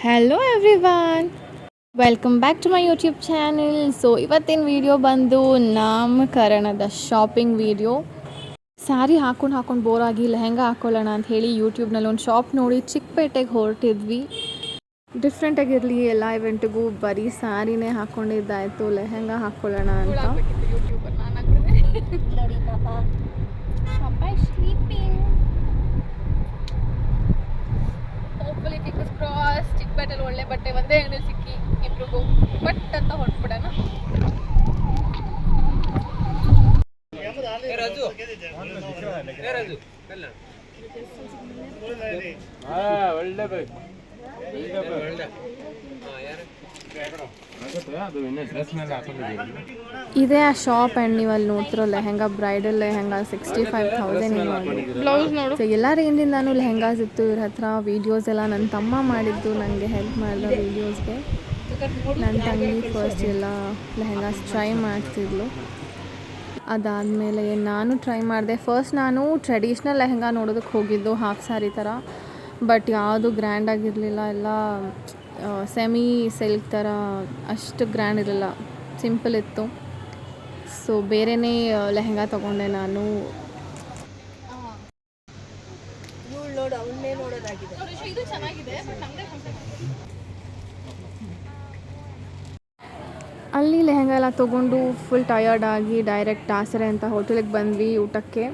Hello everyone welcome back to my YouTube channel so ಇವತ್ತಿನ video ಬಂದು ನಾಮಕರಣದ shopping video sari ಹಾಕೊಂಡು ಹಾಕೊಂಡು ಬೋರ್ ಆಗಿ ಲೆಹಂಗಾ ಹಾಕೊಳ್ಳೋಣ ಅಂತ ಹೇಳಿ ಯೂಟ್ಯೂಬ್ನಲ್ಲಿ ಒಂದು ಶಾಪ್ ನೋಡಿ ಚಿಕ್ಕಪೇಟೆಗೆ ಹೊರಟಿದ್ವಿ. ಡಿಫ್ರೆಂಟಾಗಿರಲಿ ಎಲ್ಲ ಇವೆಂಟಿಗೂ ಬರೀ ಸ್ಯಾರಿನೇ ಹಾಕ್ಕೊಂಡಿದ್ದಾಯಿತು ಲೆಹಂಗಾ ಹಾಕ್ಕೊಳ್ಳೋಣ ಅಂತ. ನೋಡಿ ಚಿಕ್ಕಪೇಟೆಲಿ ಒಳ್ಳೆ ಬಟ್ಟೆ ಒಂದೇ ಅಂಗಡಿ ಸಿಕ್ಕಿ ಇಬ್ರಿಗೂ ಬಟ್ ಅಂತ ಹೊರಟ್ಬಿಡೋಣ ಒಳ್ಳೆ ಬೇಕು ಅದು ಇನ್ನೂ ಡ್ರೆಸ್ ಮೇಲೆ ಹಾಕೊಂಡಿದ್ದೀವಿ ಇದೇ ಆ ಶಾಪ್ ಆ್ಯಂಡ್ ನೀವು ಅಲ್ಲಿ ನೋಡ್ತಿರೋ lehenga bridal lehenga sixty five thousand blouse ನೋಡು. ಸೊ ಎಲ್ಲ ರೇಂಜಿಂದಾನು ಲೆಹೆಂಗಾಸ್ ಇತ್ತು. ಇವ್ರ ಹತ್ರ ವೀಡಿಯೋಸ್ ಎಲ್ಲ ನನ್ನ ತಮ್ಮ ಮಾಡಿದ್ದು. ನನಗೆ ಹೆಲ್ಪ್ ಮಾಡಿದ ವೀಡಿಯೋಸ್ಗೆ ನನ್ನ ತಂಗಿ ಫಸ್ಟ್ ಎಲ್ಲ ಲೆಹೆಂಗಾಸ್ ಟ್ರೈ ಮಾಡ್ತಿದ್ಲು. ಅದಾದಮೇಲೆ ನಾನು ಟ್ರೈ ಮಾಡಿದೆ. ಫಸ್ಟ್ ನಾನು ಟ್ರೆಡಿಷ್ನಲ್ ಲೆಹಂಗಾ ನೋಡೋದಕ್ಕೆ ಹೋಗಿದ್ದು ಹಾಫ್ ಸ್ಯಾರಿ ಥರ ಬಟ್ ಯಾವುದು ಗ್ರ್ಯಾಂಡ್ ಆಗಿರಲಿಲ್ಲ ಎಲ್ಲ ಸೆಮಿ ಸಿಲ್ಕ್ ಥರ ಅಷ್ಟು ಗ್ರ್ಯಾಂಡ್ ಇರಲ್ಲ. ಸಿಂಪಲ್ ಇತ್ತು. ಸೊ ಬೇರೆಯೇ ಲೆಹಂಗಾ ತೊಗೊಂಡೆ ನಾನು. ಅಲ್ಲಿ ಲೆಹಂಗಾ ಎಲ್ಲ ತೊಗೊಂಡು ಫುಲ್ ಟಯರ್ಡ್ ಆಗಿ ಡೈರೆಕ್ಟ್ ಆಸರೆ ಅಂತ ಹೋಟೆಲಿಗೆ ಬಂದ್ವಿ ಊಟಕ್ಕೆ.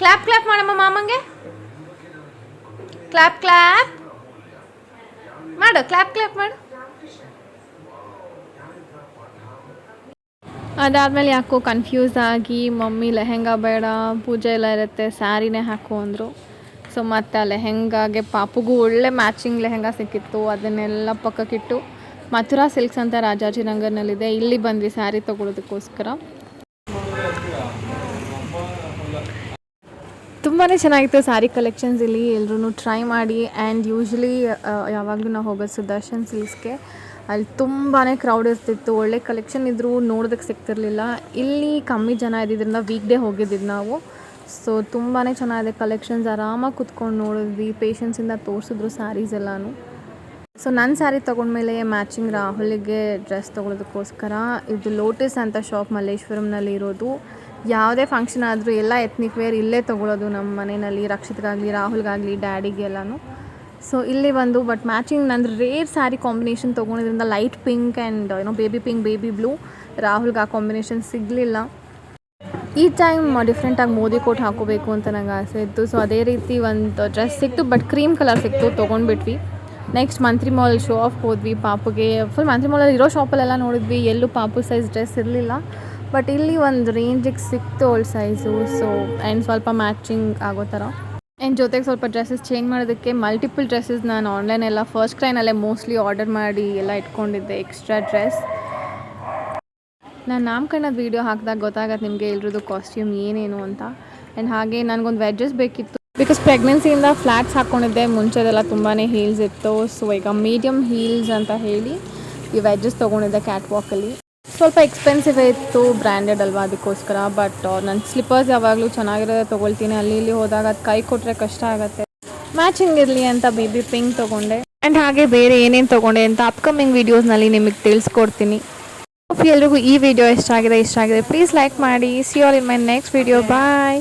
ಕ್ಲಾಪ್ ಕ್ಲಾಪ್ ಮಾಡಮ್ಮ ಮಾಮಂಗೆ ಕ್ಲಾಪ್ ಕ್ಲಾಪ್ ಮಾಡು ಕ್ಲಾಪ್ ಕ್ಲಾಪ್ ಮಾಡು ಅದಾದಮೇಲೆ ಯಾಕೋ ಕನ್ಫ್ಯೂಸ್ ಆಗಿ ಮಮ್ಮಿ ಲೆಹೆಂಗಾ ಬೇಡ, ಪೂಜೆ ಎಲ್ಲ ಇರುತ್ತೆ, ಸ್ಯಾರಿನೇ ಹಾಕು ಅಂದರು. ಸೊ ಮತ್ತು ಆ ಲೆಹೆಂಗಾಗೆ ಪಾಪುಗೂ ಒಳ್ಳೆ ಮ್ಯಾಚಿಂಗ್ ಲೆಹೆಂಗಾ ಸಿಕ್ಕಿತ್ತು, ಅದನ್ನೆಲ್ಲ ಪಕ್ಕಕ್ಕಿಟ್ಟು ಮಥುರಾ ಸಿಲ್ಕ್ಸ್ ಅಂತ ರಾಜಾಜಿನಗರ್ನಲ್ಲಿದೆ, ಇಲ್ಲಿ ಬಂದ್ವಿ ಸ್ಯಾರಿ ತೊಗೊಳೋದಕ್ಕೋಸ್ಕರ. ತುಂಬಾ ಚೆನ್ನಾಗಿತ್ತು ಸ್ಯಾರಿ ಕಲೆಕ್ಷನ್ಸ್ ಇಲ್ಲಿ ಎಲ್ಲರೂ ಟ್ರೈ ಮಾಡಿ ಆ್ಯಂಡ್ ಯೂಶ್ವಲಿ ಯಾವಾಗಲೂ ನಾವು ಹೋಗೋದು ಸುದರ್ಶನ್ ಸಿಲ್ಕ್ಸ್ಗೆ ಅಲ್ಲಿ ತುಂಬಾ ಕ್ರೌಡ್ ಇರ್ತಿತ್ತು. ಒಳ್ಳೆ ಕಲೆಕ್ಷನ್ ಇದ್ದರೂ ನೋಡೋದಕ್ಕೆ ಸಿಗ್ತಿರ್ಲಿಲ್ಲ. ಇಲ್ಲಿ ಕಮ್ಮಿ ಜನ ಇದ್ದಿದ್ದರಿಂದ ವೀಕ್ ಡೇ ಹೋಗಿದ್ದಿದ್ದು ನಾವು. ಸೊ ತುಂಬಾ ಚೆನ್ನಾಗಿದೆ ಕಲೆಕ್ಷನ್ಸ್ ಆರಾಮಾಗಿ ಕುತ್ಕೊಂಡು ನೋಡಿದ್ವಿ. ಪೇಷನ್ಸಿಂದ ತೋರಿಸಿದ್ರು ಸ್ಯಾರೀಸ್ ಎಲ್ಲನೂ. ಸೊ ನನ್ನ ಸ್ಯಾರಿ ತೊಗೊಂಡ್ಮೇಲೆ ಮ್ಯಾಚಿಂಗ್ ರಾಹುಲಿಗೆ ಡ್ರೆಸ್ ತೊಗೊಳೋದಕ್ಕೋಸ್ಕರ ಇದು ಲೋಟಸ್ ಅಂತ ಶಾಪ್ ಮಲ್ಲೇಶ್ವರಂನಲ್ಲಿ ಇರೋದು. ಯಾವುದೇ ಫಂಕ್ಷನ್ ಆದರೂ ಎಲ್ಲ ಎತ್ನಿಕ್ ವೇರ್ ಇಲ್ಲೇ ತೊಗೊಳೋದು ನಮ್ಮ ಮನೆಯಲ್ಲಿ, ರಕ್ಷಿತ್ಗಾಗಲಿ, ರಾಹುಲ್ಗಾಗಲಿ, ಡ್ಯಾಡಿಗೆಲ್ಲನೂ. ಸೊ ಇಲ್ಲಿ ಬಂದು ಬಟ್ ಮ್ಯಾಚಿಂಗ್ ನಂದು ರೇರ್ ಸ್ಯಾರಿ ಕಾಂಬಿನೇಷನ್ ತೊಗೊಂಡಿದ್ರಿಂದ ಲೈಟ್ ಪಿಂಕ್ ಆ್ಯಂಡ್ ಏನೋ ಬೇಬಿ ಪಿಂಕ್ ಬೇಬಿ ಬ್ಲೂ ರಾಹುಲ್ಗೆ ಆ ಕಾಂಬಿನೇಷನ್ ಸಿಗಲಿಲ್ಲ. ಈ ಟೈಮ್ ಡಿಫ್ರೆಂಟಾಗಿ ಮೋದಿ ಕೋಟ್ ಹಾಕೋಬೇಕು ಅಂತ ನಂಗೆ ಆಸೆ ಇತ್ತು. ಸೊ ಅದೇ ರೀತಿ ಒಂದು ಡ್ರೆಸ್ ಸಿಕ್ತು ಬಟ್ ಕ್ರೀಮ್ ಕಲರ್ ಸಿಕ್ತು, ತೊಗೊಂಡ್ಬಿಟ್ವಿ. Next Mantri mall show off ಹೋದ್ವಿ, ಪಾಪುಗೆ. ಫುಲ್ ಮಂತ್ರಿ ಮಾಲಲ್ಲಿ ಇರೋ ಶಾಪಲ್ಲೆಲ್ಲ ನೋಡಿದ್ವಿ, ಎಲ್ಲೂ ಪಾಪು ಸೈಜ್ ಡ್ರೆಸ್ ಇರಲಿಲ್ಲ. ಬಟ್ ಇಲ್ಲಿ ಒಂದು ರೇಂಜಿಗೆ ಸಿಕ್ತು ಓಲ್ಡ್ ಸೈಜು ಸೊ ಆ್ಯಂಡ್ ಸ್ವಲ್ಪ ಮ್ಯಾಚಿಂಗ್ ಆಗೋ ಥರ ಆ್ಯಂಡ್ ಜೊತೆಗೆ ಸ್ವಲ್ಪ ಡ್ರೆಸ್ಸಸ್ ಚೇಂಜ್ ಮಾಡೋದಕ್ಕೆ ಮಲ್ಟಿಪಲ್ ಡ್ರೆಸ್ಸಸ್ ನಾನು ಆನ್ಲೈನೆಲ್ಲ ಫಸ್ಟ್ ಕ್ರೈನಲ್ಲೇ ಮೋಸ್ಟ್ಲಿ ಆರ್ಡರ್ ಮಾಡಿ ಎಲ್ಲ ಇಟ್ಕೊಂಡಿದ್ದೆ ಎಕ್ಸ್ಟ್ರಾ ಡ್ರೆಸ್ ನಾನು ನಾಮಕರಣದ ವೀಡಿಯೋ ಹಾಕಿದಾಗ ಗೊತ್ತಾಗತ್ತೆ ನಿಮಗೆ ಎಲ್ರದ್ದು ಕಾಸ್ಟ್ಯೂಮ್ ಏನೇನು ಅಂತ. ಆ್ಯಂಡ್ ಹಾಗೆ ನನಗೊಂದು ವೆಜ್ಜಸ್ ಬೇಕಿತ್ತು. ಬಿಕಾಸ್ ಪ್ರೆಗ್ನೆನ್ಸಿಯಿಂದ ಫ್ಲ್ಯಾಟ್ಸ್ ಹಾಕ್ಕೊಂಡಿದ್ದೆ ಮುಂಚೆದೆಲ್ಲ ತುಂಬಾ ಹೀಲ್ಸ್ ಇತ್ತು. ಸೊ ಈಗ ಮೀಡಿಯಮ್ ಹೀಲ್ಸ್ ಅಂತ ಹೇಳಿ ಈ ವೆಜ್ಜಸ್ ತೊಗೊಂಡಿದ್ದೆ ಕ್ಯಾಟ್ ವಾಕಲ್ಲಿ ಸ್ವಲ್ಪ ಎಕ್ಸ್ಪೆನ್ಸಿವ್ ಇತ್ತು ಬ್ರ್ಯಾಂಡೆಡ್ ಅಲ್ವಾ ಅದಕ್ಕೋಸ್ಕರ ಬಟ್ ನನ್ನ ಸ್ಲಿಪ್ಪರ್ಸ್ ಯಾವಾಗಲೂ ಚೆನ್ನಾಗಿರೋದೇ ತೊಗೊಳ್ತೀನಿ. ಅಲ್ಲಿ ಇಲ್ಲಿ ಹೋದಾಗ ಅದು ಕೈ ಕೊಟ್ಟರೆ ಕಷ್ಟ ಆಗುತ್ತೆ. ಮ್ಯಾಚಿಂಗ್ ಇರಲಿ ಅಂತ ಬಿ ಪಿಂಕ್ ತೊಗೊಂಡೆ. ಆ್ಯಂಡ್ ಹಾಗೆ ಬೇರೆ ಏನೇನು ತೊಗೊಂಡೆ ಅಂತ ಅಪ್ಕಮಿಂಗ್ ವೀಡಿಯೋಸ್ನಲ್ಲಿ ನಿಮಗೆ ತಿಳಿಸ್ಕೊಡ್ತೀನಿ. ಎಲ್ರಿಗೂ ಈ ವಿಡಿಯೋ ಇಷ್ಟ ಆಗಿದೆ ಇಷ್ಟ ಆಗಿದೆ. ಪ್ಲೀಸ್ ಲೈಕ್ ಮಾಡಿ. See all in my next video bye